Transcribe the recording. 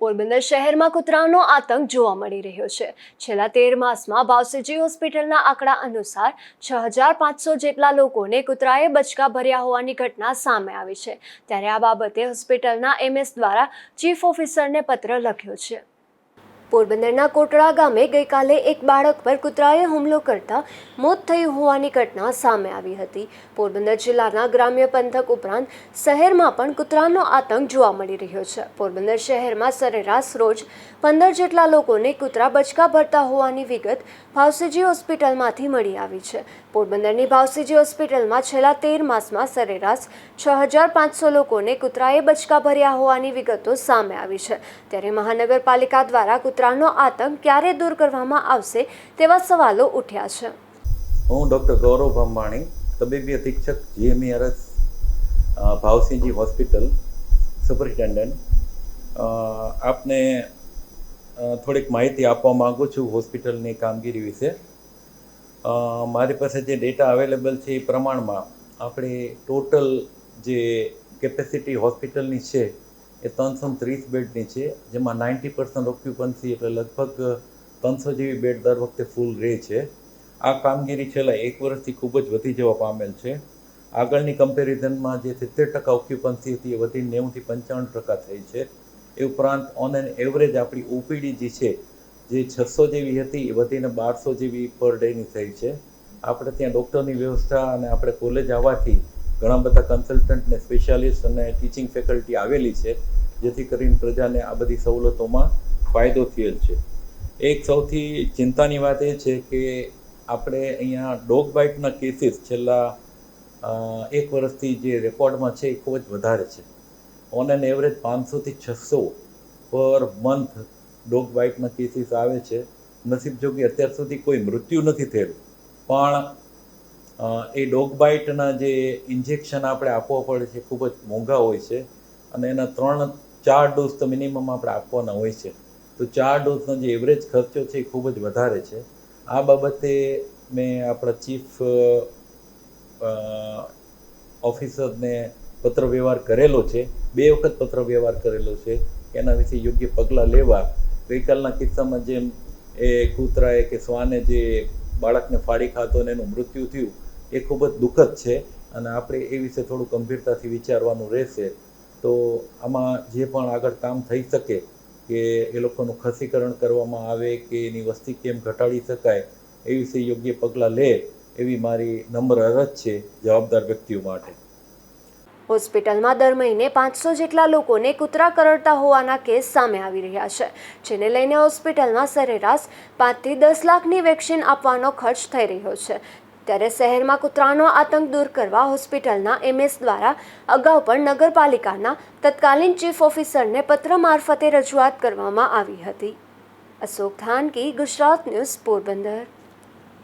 પોરબંદર શહેરમાં કૂતરાનો આતંક જોવા મળી રહ્યો છે. છેલ્લા તેર માસમાં ભાવસેજી હોસ્પિટલના આંકડા અનુસાર છ હજાર પાંચસો જેટલા લોકોને કૂતરાએ બચકા ભર્યા હોવાની ઘટના સામે આવી છે. ત્યારે આ બાબતે હોસ્પિટલના એમએસ દ્વારા ચીફ ઓફિસરને પત્ર લખ્યો છે. પોરબંદરના કોટડા ગામે ગઈકાલે એક બાળક પર કૂતરાએ હુમલો કરતા મોત થયું હોવાની ઘટના સામે આવી હતી. પોરબંદર જિલ્લાના ગ્રામ્ય પંથક ઉપરાંત શહેરમાં પણ કૂતરાનો આતંક જોવા મળી રહ્યો છે. પોરબંદર શહેરમાં સરેરાશ રોજ પંદર જેટલા લોકોને કૂતરા બચકા ભરતા હોવાની વિગત ભાવસીજી હોસ્પિટલમાંથી મળી આવી છે. પોરબંદરની ભાવસીજી હોસ્પિટલમાં છેલ્લા તેર માસમાં સરેરાશ છ હજાર પાંચસો લોકોને કૂતરાએ બચકા ભર્યા હોવાની વિગતો સામે આવી છે. ત્યારે મહાનગરપાલિકા દ્વારા કૂતરાનો આતંક ક્યારે દૂર કરવામાં આવશે તેવા સવાલો ઉઠ્યા છે. હું ડૉક્ટર ગૌરવ અંબાણી તબીબી અધિક્ષક, જીએમઈઆરએસ ભાવસિંહજી હોસ્પિટલ, સુપરિન્ટેન્ડન્ટ. આપને થોડીક માહિતી આપવા માગું છું હોસ્પિટલની કામગીરી વિશે. મારી પાસે જે ડેટા અવેલેબલ છે એ પ્રમાણમાં આપણી ટોટલ જે કેપેસિટી હોસ્પિટલની છે એ ત્રણસો ત્રીસ બેડની છે, જેમાં નાઇન્ટી પર્સન્ટ ઓક્યુપન્સી એટલે લગભગ ત્રણસો જેવી બેડ દર વખતે ફૂલ રહે છે. આ કામગીરી છેલ્લા એક વર્ષથી ખૂબ જ વધી જવા પામેલ છે. આગળની કમ્પેરિઝનમાં જે સિત્તેર ટકા ઓક્યુપન્સી હતી એ વધીને નેવુંથી પંચાવન ટકા થઈ છે. એ ઉપરાંત ઓન એન એવરેજ આપણી ઓપીડી જે છે, જે છસો જેવી હતી એ વધીને બારસો જેવી પર ડેની થઈ છે. આપણે ત્યાં ડૉક્ટરની વ્યવસ્થા અને આપણે કોલેજ આવવાથી ઘણા બધા કન્સલ્ટન્ટ ને સ્પેશિયાલિસ્ટ અને ટીચિંગ ફેકલ્ટી આવેલી છે. જેથી કરીને પ્રજાને આ બધી સવલતોમાં ફાયદો થયેલ છે. એક સૌથી ચિંતાની વાત એ છે કે આપણે અહીંયા ડોગ બાઇટના કેસીસ છેલ્લા એક વર્ષથી જે રેકોર્ડમાં છે એ ખૂબ જ વધારે છે. ઓન એન એવરેજ પાંચસોથી છસો પર મંથ ડોગ બાઇટના કેસીસ આવે છે. નસીબ જોગી અત્યાર સુધી કોઈ મૃત્યુ નથી થયેલું. પણ એ ડોગ બાઇટના જે ઇન્જેક્શન આપણે આપવા પડે છે ખૂબ જ મોંઘા હોય છે. અને એના ત્રણ ચાર ડોઝ તો મિનિમમ આપણે આપવાના હોય છે. તો ચાર ડોઝનો જે એવરેજ ખર્ચો છે એ ખૂબ જ વધારે છે. આ બાબતે મેં આપણા ચીફ ઓફિસરને પત્ર વ્યવહાર કરેલો છે. બે વખત પત્ર વ્યવહાર કરેલો છે. એના વિશે યોગ્ય પગલાં લેવા. ગઈકાલના કિસ્સામાં જેમ એ કૂતરાએ કે શ્વાને જે બાળકને ફાડી ખાતો અને એનું મૃત્યુ થયું, એ ખૂબ જ દુઃખદ છે. અને આપણે એ વિશે થોડું ગંભીરતાથી વિચારવાનું રહેશે. તો આમાં જે પણ આગળ કામ થઈ શકે કે એ લોકોનું ખસીકરણ કરવામાં આવે કે એની વસ્તી કેમ ઘટાડી શકાય, એ વિશે યોગ્ય પગલાં લે એવી મારી નમ્ર અરજ છે જવાબદાર વ્યક્તિઓ માટે. હોસ્પિટલમાં દર મહિને પાંચસો જેટલા લોકોને કૂતરા કરડતા હોવાના કેસ સામે આવી રહ્યા છે, જેને લઈને હોસ્પિટલમાં સરેરાશ પાંચથી દસ લાખની વેક્સિન આપવાનો ખર્ચ થઈ રહ્યો છે. ત્યારે શહેરમાં કૂતરાનો આતંક દૂર કરવા હોસ્પિટલના એમએસ દ્વારા અગાઉ પણ નગરપાલિકાના તત્કાલીન ચીફ ઓફિસરને પત્ર મારફતે રજૂઆત કરવામાં આવી હતી. અશોક થાનકી ગુજરાત ન્યૂઝ પોરબંદર.